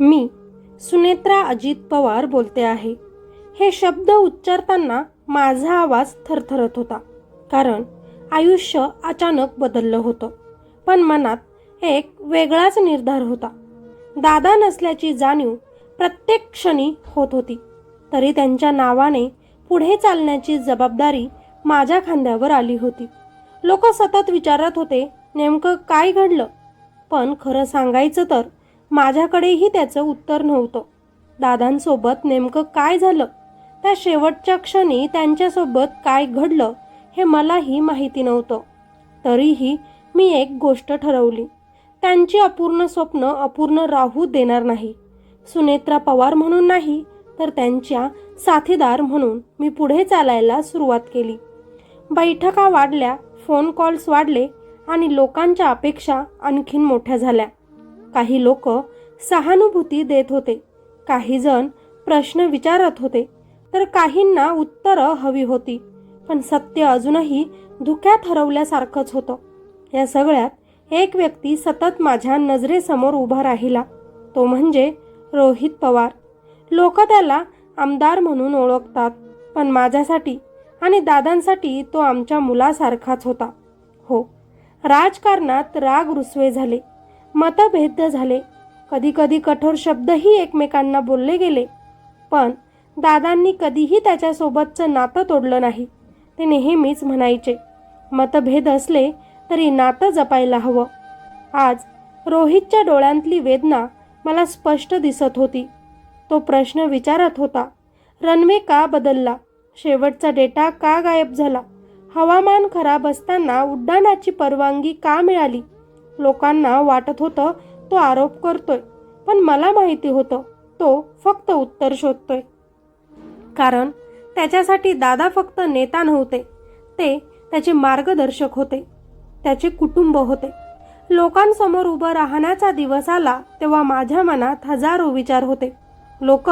मी सुनेत्रा अजित पवार बोलते आहे. हे शब्द उच्चारताना माझा आवाज थरथरत होता. कारण आयुष्य अचानक बदललं होतं. पण मनात एक वेगळाच निर्धार होता. दादा नसल्याची जाणीव प्रत्येक क्षणी होत होती. तरी त्यांच्या नावाने पुढे चालण्याची जबाबदारी माझ्या खांद्यावर आली होती. लोक सतत विचारत होते नेमकं काय घडलं? पण खरं सांगायचं तर माझ्याकडेही त्याचं उत्तर नव्हतं. दादांसोबत नेमकं काय झालं? त्या शेवटच्या क्षणी त्यांच्यासोबत काय घडलं हे मलाही माहिती नव्हतं. तरीही मी एक गोष्ट ठरवली. त्यांची अपूर्ण स्वप्न अपूर्ण राहू देणार नाही. सुनेत्रा पवार म्हणून नाही तर त्यांच्या साथीदार म्हणून मी पुढे चालायला सुरुवात केली. बैठका वाढल्या फोन कॉल्स वाढले आणि लोकांच्या अपेक्षा आणखीन मोठ्या झाल्या. काही लोक सहानुभूती देत होते. काही जण प्रश्न विचारत होते. तर काहींना उत्तरं हवी होती. पण सत्य अजूनही धुक्यात हरवल्यासारखंच होतं. या सगळ्यात एक व्यक्ती सतत माझ्या नजरेसमोर उभा राहिला. तो म्हणजे रोहित पवार. लोक त्याला आमदार म्हणून ओळखतात. पण माझ्यासाठी आणि दादांसाठी तो आमच्या मुलासारखाच होता. हो राजकारणात राग रुसवे झाले. मतभेद झाले. कधीकधी कठोर शब्दही एकमेकांना बोलले गेले. पण दादांनी कधीही त्याच्यासोबतचं नातं तोडलं नाही. ते नेहमीच म्हणायचे मतभेद असले तरी नातं जपायला हवं. आज रोहितच्या डोळ्यांतली वेदना मला स्पष्ट दिसत होती. तो प्रश्न विचारत होता रनवे का बदलला? शेवटचा डेटा का गायब झाला? हवामान खराब असताना उड्डाणाची परवानगी का मिळाली? लोकांना वाटत होतं तो आरोप करतोय. पण मला माहिती होतं तो फक्त उत्तर शोधतोय. कारण त्याच्यासाठी दादा फक्त नेता नव्हते. ते त्याचे मार्गदर्शक होते. त्याचे कुटुंब होते. लोकांसमोर उभं राहण्याचा दिवस आला तेव्हा माझ्या मनात हजारो विचार होते. लोक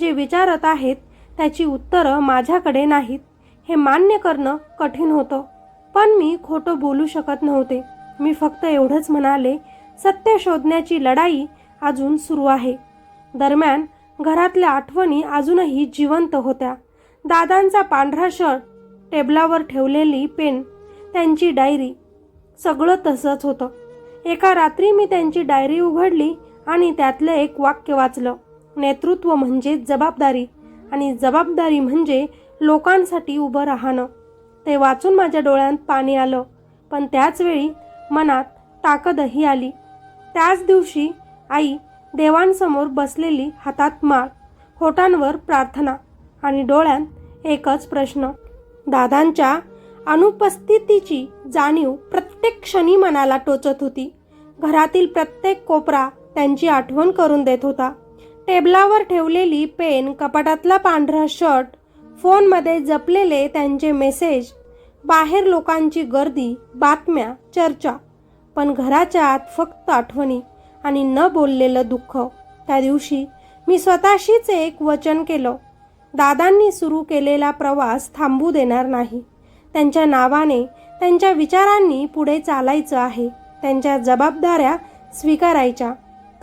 जे विचारत आहेत त्याची उत्तरं माझ्याकडे नाहीत. हे मान्य करणं कठीण होतं. पण मी खोटं बोलू शकत नव्हते. मी फक्त एवढंच म्हणाले सत्य शोधण्याची लढाई अजून सुरू आहे. दरम्यान घरातल्या आठवणी अजूनही जिवंत होत्या. दादांचा पांढरा शर्ट टेबलावर ठेवलेली पेन त्यांची डायरी सगळं तसंच होतं. एका रात्री मी त्यांची डायरी उघडली आणि त्यातलं एक वाक्य वाचलं. नेतृत्व म्हणजे जबाबदारी आणि जबाबदारी म्हणजे लोकांसाठी उभं राहणं. ते वाचून माझ्या डोळ्यांत पाणी आलं. पण त्याचवेळी मनात ताकदही आली. त्याच दिवशी आई देवांसमोर बसलेली हातात माळ होटांवर प्रार्थना आणि डोळ्यात एकच प्रश्न. दादांच्या अनुपस्थितीची जाणीव प्रत्येक क्षणी मनाला टोचत होती. घरातील प्रत्येक कोपरा त्यांची आठवण करून देत होता. टेबलावर ठेवलेली पेन कपाटातला पांढरा शर्ट फोनमध्ये जपलेले त्यांचे मेसेज बाहेर लोकांची गर्दी बातम्या चर्चा. पण घराच्या आत फक्त आठवणी आणि न बोललेलं दुःख. त्या दिवशी मी स्वतःशीच एक वचन केलं. दादांनी सुरू केलेला प्रवास थांबू देणार नाही. त्यांच्या नावाने त्यांच्या विचारांनी पुढे चालायचं आहे. त्यांच्या जबाबदाऱ्या स्वीकारायच्या.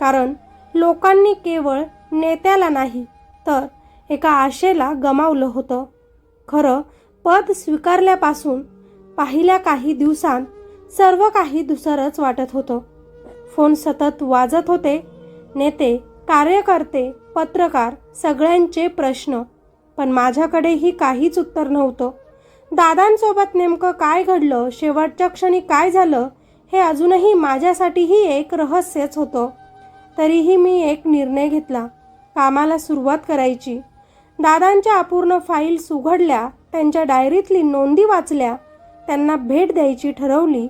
कारण लोकांनी केवळ नेत्याला नाही तर एका आशेला गमावलं होतं. खरं पद स्वीकारल्यापासून पाहिल्या काही दिवसांत सर्व काही दुसरंच वाटत होतं. फोन सतत वाजत होते. नेते कार्यकर्ते पत्रकार सगळ्यांचे प्रश्न. पण माझ्याकडेही काहीच उत्तर नव्हतं. दादांसोबत नेमकं काय घडलं शेवटच्या क्षणी काय झालं हे अजूनही माझ्यासाठीही एक रहस्यच होतं. तरीही मी एक निर्णय घेतला. कामाला सुरुवात करायची. दादांच्या अपूर्ण फाईल्स उघडल्या त्यांच्या डायरीतली नोंदी वाचल्या त्यांना भेट द्यायची ठरवली.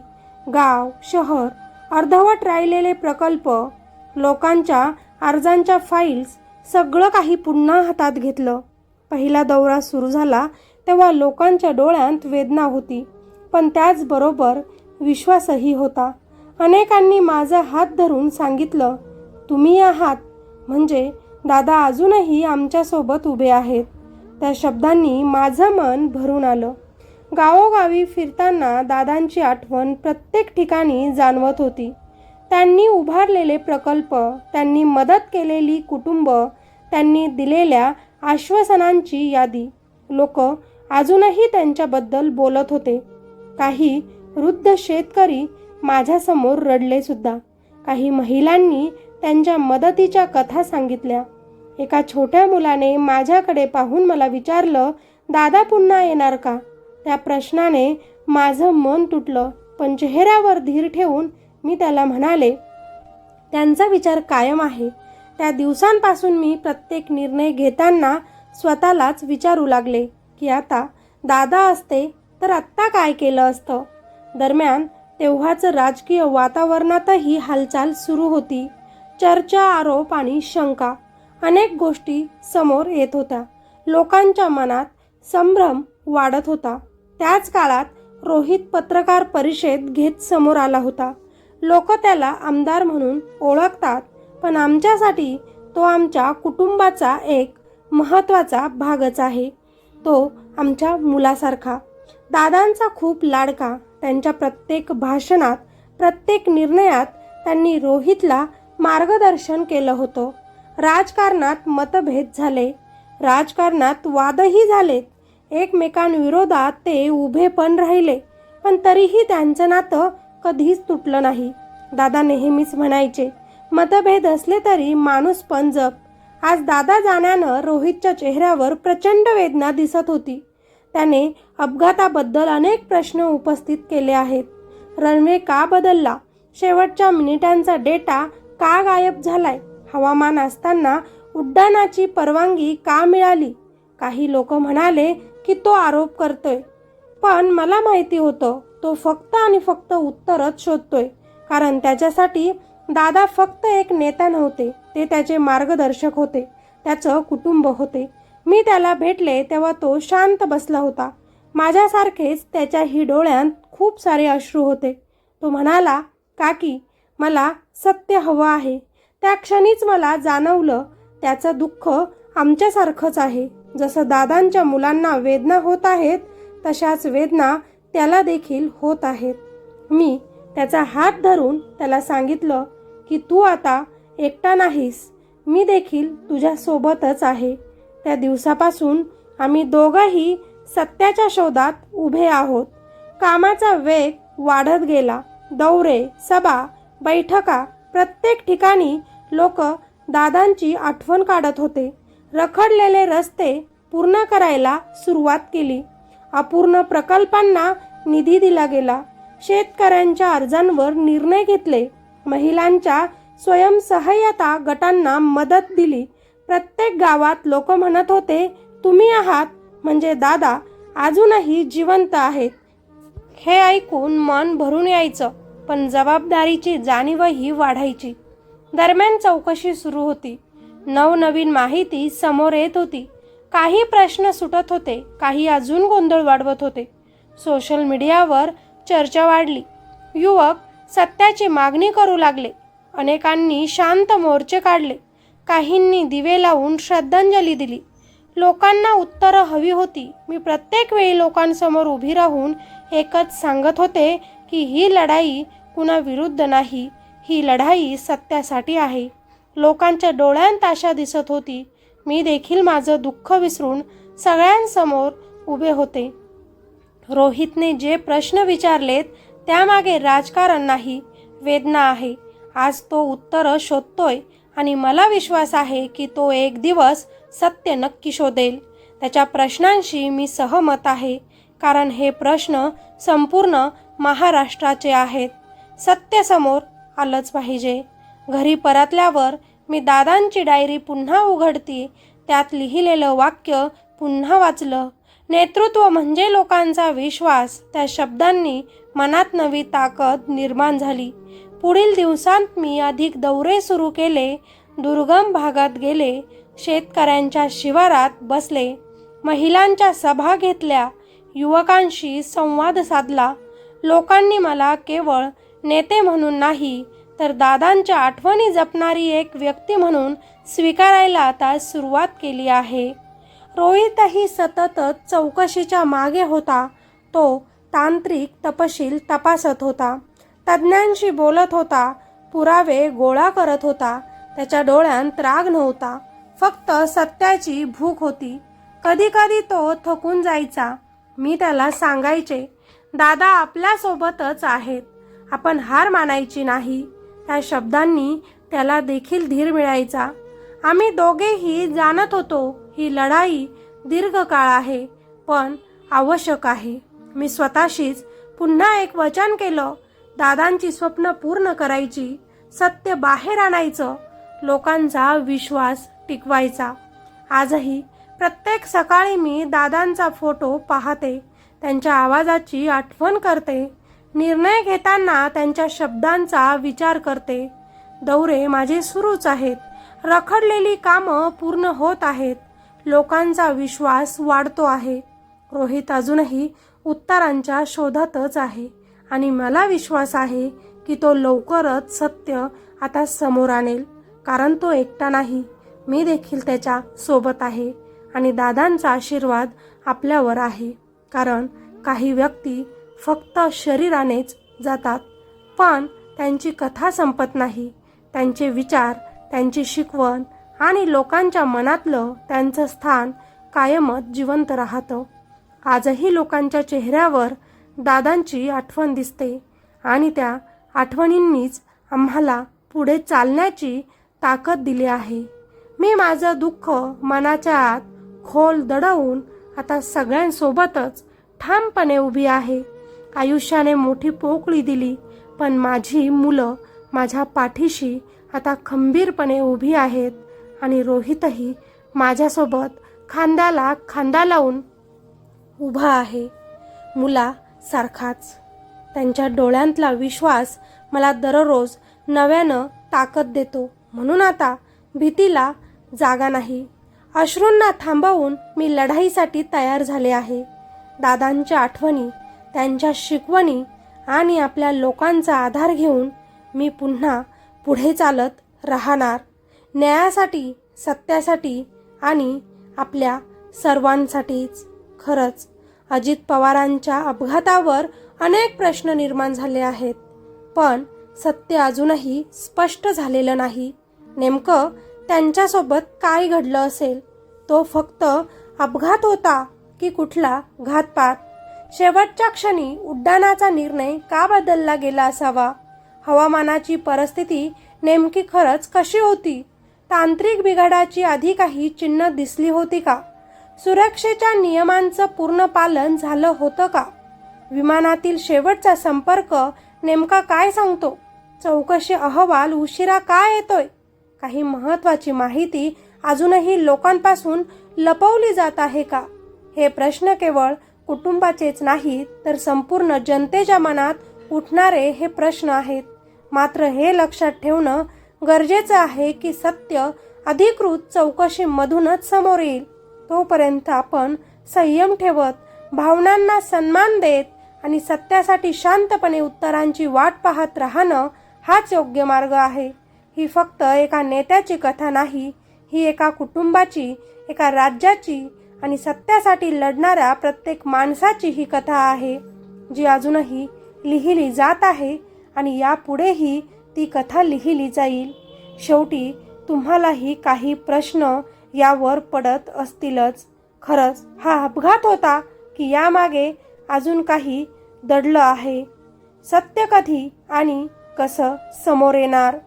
गाव शहर अर्धवट राहिलेले प्रकल्प लोकांच्या अर्जांच्या फाईल्स सगळं काही पुन्हा हातात घेतलं. पहिला दौरा सुरू झाला तेव्हा लोकांच्या डोळ्यांत वेदना होती पण त्याचबरोबर विश्वासही होता. अनेकांनी माझा हात धरून सांगितलं तुम्ही आहात म्हणजे दादा अजूनही आमच्यासोबत उभे आहेत. त्या शब्दांनी माझं मन भरून आलं. गावोगावी फिरताना दादांची आठवण प्रत्येक ठिकाणी जाणवत होती. त्यांनी उभारलेले प्रकल्प त्यांनी मदत केलेली कुटुंब त्यांनी दिलेल्या आश्वासनांची यादी. लोक अजूनही त्यांच्याबद्दल बोलत होते. काही वृद्ध शेतकरी माझ्यासमोर रडले सुद्धा. काही महिलांनी त्यांच्या मदतीच्या कथा सांगितल्या. एका छोट्या मुलाने माझ्याकडे पाहून मला विचारलं दादा पुन्हा येणार का? त्या प्रश्नाने माझं मन तुटलं. पण चेहऱ्यावर धीर ठेवून मी त्याला म्हणाले त्यांचा विचार कायम आहे. त्या दिवसांपासून मी प्रत्येक निर्णय घेताना स्वतःलाच विचारू लागले की आता दादा असते तर आत्ता काय केलं असतं? दरम्यान तेव्हाच राजकीय वातावरणातही हालचाल सुरू होती. चर्चा आरोप आणि शंका अनेक गोष्टी समोर येत होत्या. लोकांच्या मनात संभ्रम वाढत होता. त्याच काळात रोहित पत्रकार परिषद घेत समोर आला होता. लोक त्याला आमदार म्हणून ओळखतात पण आमच्यासाठी तो आमच्या कुटुंबाचा एक महत्त्वाचा भागच आहे. तो आमच्या मुलासारखा. दादांचा खूप लाडका. त्यांच्या प्रत्येक भाषणात प्रत्येक निर्णयात त्यांनी रोहितला मार्गदर्शन केलं होतं. राजकारणात मतभेद झाले. राजकारणात वादही झालेत एकमेकांविरोधात ते उभे पण राहिले पण तरीही त्यांचं नातं कधीच तुटलं नाही. दादा नेहमीच म्हणायचे मतभेद असले तरी माणूस पण जप. आज दादा जाण्यानं रोहितच्या चेहऱ्यावर प्रचंड वेदना दिसत होती. त्याने अपघाताबद्दल अनेक प्रश्न उपस्थित केले आहेत. रनवे का बदलला? शेवटच्या मिनिटांचा डेटा का गायब झालाय? हवामान असताना उड्डाणाची परवानगी का मिळाली? काही लोक म्हणाले की तो आरोप करतोय. पण मला माहिती होतं तो फक्त आणि फक्त उत्तरच शोधतोय. कारण त्याच्यासाठी दादा फक्त एक नेता नव्हते ते त्याचे मार्गदर्शक होते. त्याचं कुटुंब होते. मी त्याला भेटले तेव्हा तो शांत बसला होता. माझ्यासारखेच त्याच्याही डोळ्यात खूप सारे अश्रू होते. तो म्हणाला काकी मला सत्य हवं आहे. त्या क्षणीच मला जाणवलं त्याचं दुःख आमच्यासारखंच आहे. जसं दादांच्या मुलांना वेदना होत आहेत तशाच वेदना त्याला देखील होत आहेत. मी त्याचा हात धरून त्याला सांगितलं की तू आता एकटा नाहीस. मी देखील तुझ्यासोबतच आहे. त्या दिवसापासून आम्ही दोघंही सत्याच्या शोधात उभे आहोत. कामाचा वेग वाढत गेला. दौरे सभा बैठका प्रत्येक ठिकाणी लोक दादांची आठवण काढत होते. रखडलेले रस्ते पूर्ण करायला सुरुवात केली. अपूर्ण प्रकल्पांना निधी दिला गेला. शेतकऱ्यांच्या अर्जांवर निर्णय घेतले. महिलांच्या स्वयंसहाय्यता गटांना मदत दिली. प्रत्येक गावात लोक म्हणत होते तुम्ही आहात म्हणजे दादा अजूनही जिवंत आहेत. हे ऐकून मन भरून यायचं पण जबाबदारीची जाणीवही वाढायची. दरम्यान चौकशी सुरू होती. नवनवीन माहिती समोर येत होती. काही प्रश्न सुटत होते काही अजून गोंधळ वाढवत होते. सोशल मीडियावर चर्चा वाढली. युवक सत्याची मागणी करू लागले. अनेकांनी शांत मोर्चे काढले. काहींनी दिवे लावून श्रद्धांजली दिली. लोकांना उत्तरं हवी होती. मी प्रत्येक वेळी लोकांसमोर उभी राहून एकच सांगत होते की ही लढाई कुणाविरुद्ध नाही ही लढाई सत्यासाठी आहे. लोकांच्या डोळ्यांत आशा दिसत होती. मी देखील माझं दुःख विसरून सगळ्यांसमोर उभे होते. रोहितने जे प्रश्न विचारलेत त्यामागे राजकारण नाही वेदना आहे. आज तो उत्तरं शोधतोय आणि मला विश्वास आहे की तो एक दिवस सत्य नक्की शोधेल. त्याच्या प्रश्नांशी मी सहमत आहे कारण हे प्रश्न संपूर्ण महाराष्ट्राचे आहेत. सत्यसमोर आलंच पाहिजे. घरी परतल्यावर मी दादांची डायरी पुन्हा उघडती. त्यात लिहिलेलं वाक्य पुन्हा वाचलं. नेतृत्व म्हणजे लोकांचा विश्वास. त्या शब्दांनी मनात नवी ताकद निर्माण झाली. पुढील दिवसांत मी अधिक दौरे सुरू केले. दुर्गम भागात गेले. शेतकऱ्यांच्या शिवारात बसले. महिलांच्या सभा घेतल्या. युवकांशी संवाद साधला. लोकांनी मला केवळ नेते म्हणून नाही तर दादांच्या आठवणी जपणारी एक व्यक्ती म्हणून स्वीकारायला आता सुरुवात केली आहे. रोहितही सततच चौकशीच्या मागे होता. तो तांत्रिक तपशील तपासत होता. तज्ज्ञांशी बोलत होता. पुरावे गोळा करत होता. त्याच्या डोळ्यांत राग नव्हता. फक्त सत्याची भूक होती. कधी कधी तो थकून जायचा. मी त्याला सांगायचे दादा आपल्यासोबतच आहेत. आपण हार मानायची नाही. त्या शब्दांनी त्याला देखील धीर मिळायचा. आम्ही दोघेही जाणत होतो ही लढाई दीर्घकाळ आहे पण आवश्यक आहे. मी स्वतःशीच पुन्हा एक वचन केलं. दादांची स्वप्न पूर्ण करायची सत्य बाहेर आणायचं लोकांचा विश्वास टिकवायचा. आजही प्रत्येक सकाळी मी दादांचा फोटो पाहते त्यांच्या आवाजाची आठवण करते. निर्णय घेताना त्यांच्या शब्दांचा विचार करते. दौरे माझे सुरूच आहेत. रखडलेली कामं पूर्ण होत आहेत. लोकांचा विश्वास वाढतो आहे. रोहित अजूनही उत्तरांच्या शोधातच आहे आणि मला विश्वास आहे की तो लवकरच सत्य आता समोर आणेल. कारण तो एकटा नाही. मी देखील त्याच्या सोबत आहे आणि दादांचा आशीर्वाद आपल्यावर आहे. कारण काही व्यक्ती फक्त शरीरानेच जातात पण त्यांची कथा संपत नाही. त्यांचे विचार त्यांची शिकवण आणि लोकांच्या मनातलं त्यांचं स्थान कायमच जिवंत राहतं. आजही लोकांच्या चेहऱ्यावर दादांची आठवण दिसते आणि त्या आठवणींनीच आम्हाला पुढे चालण्याची ताकद दिली आहे. मी माझं दुःख मनाच्या आत खोल दडवून आता सगळ्यांसोबतच ठामपणे उभी आहे. आयुष्याने मोठी पोकळी दिली पण माझी मुलं माझ्या पाठीशी आता खंबीरपणे उभी आहेत आणि रोहितही माझ्यासोबत खांद्याला खांदा लावून उभा आहे. मुला सारखाच. त्यांच्या डोळ्यांतला विश्वास मला दररोज नव्यानं ताकद देतो. म्हणून आता भीतीला जागा नाही. अश्रूंना थांबवून मी लढाईसाठी तयार झाले आहे. दादांच्या आठवणी त्यांच्या शिकवणी आणि आपल्या लोकांचा आधार घेऊन मी पुन्हा पुढे चालत राहणार. न्यायासाठी सत्यासाठी आणि आपल्या सर्वांसाठीच. खरंच अजित पवारांच्या अपघातावर अनेक प्रश्न निर्माण झाले आहेत. पण सत्य अजूनही स्पष्ट झालेलं नाही. नेमकं त्यांच्यासोबत काय घडलं असेल? तो फक्त अपघात होता की कुठला घातपात? शेवटच्या क्षणी उड्डाणाचा निर्णय का बदलला गेला असावा? हवामानाची परिस्थिती नेमकी खरंच कशी होती? तांत्रिक बिघाडाची आधी काही चिन्ह दिसली होती का? सुरक्षेच्या नियमांचं पूर्ण पालन झालं होतं का? विमानातील शेवटचा संपर्क नेमका काय सांगतो? चौकशी अहवाल उशिरा का येतोय? काही महत्वाची माहिती अजूनही लोकांपासून लपवली जात आहे का? हे प्रश्न केवळ कुटुंबाचेच नाही तर संपूर्ण जनतेच्या मनात उठणारे हे प्रश्न आहेत. मात्र हे लक्षात ठेवणं गरजेचं आहे की सत्य अधिकृत चौकशीमधूनच समोर येईल. तोपर्यंत आपण संयम ठेवत भावनांना सन्मान देत आणि सत्यासाठी शांतपणे उत्तरांची वाट पाहत राहणं हाच योग्य मार्ग आहे. ही फक्त एका नेत्याची कथा नाही ही एका कुटुंबाची एका राज्याची आणि सत्यासाठी लढणाऱ्या प्रत्येक माणसाची ही कथा आहे जी अजूनही लिहिली जात आहे आणि यापुढेही ती कथा लिहिली जाईल. शेवटी तुम्हालाही काही प्रश्न यावर पडत असतीलच. खरंच हा अपघात होता की यामागे अजून काही दडलं आहे. सत्य कधी आणि कसं समोर येणार?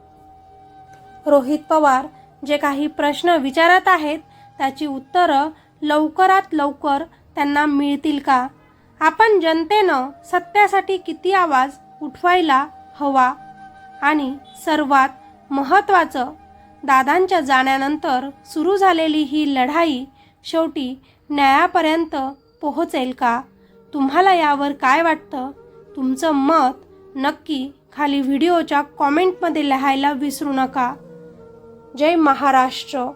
रोहित पवार जे काही प्रश्न विचारत आहेत त्याची उत्तरं लवकरात लवकर त्यांना मिळतील का? आपण जनतेनं सत्यासाठी किती आवाज उठवायला हवा? आणि सर्वात महत्त्वाचं दादांच्या जाण्यानंतर सुरू झालेली ही लढाई शेवटी न्यायापर्यंत पोहोचेल का? तुम्हाला यावर काय वाटतं? तुमचं मत नक्की खाली व्हिडिओच्या कॉमेंटमध्ये लिहायला विसरू नका. जय महाराष्ट्र.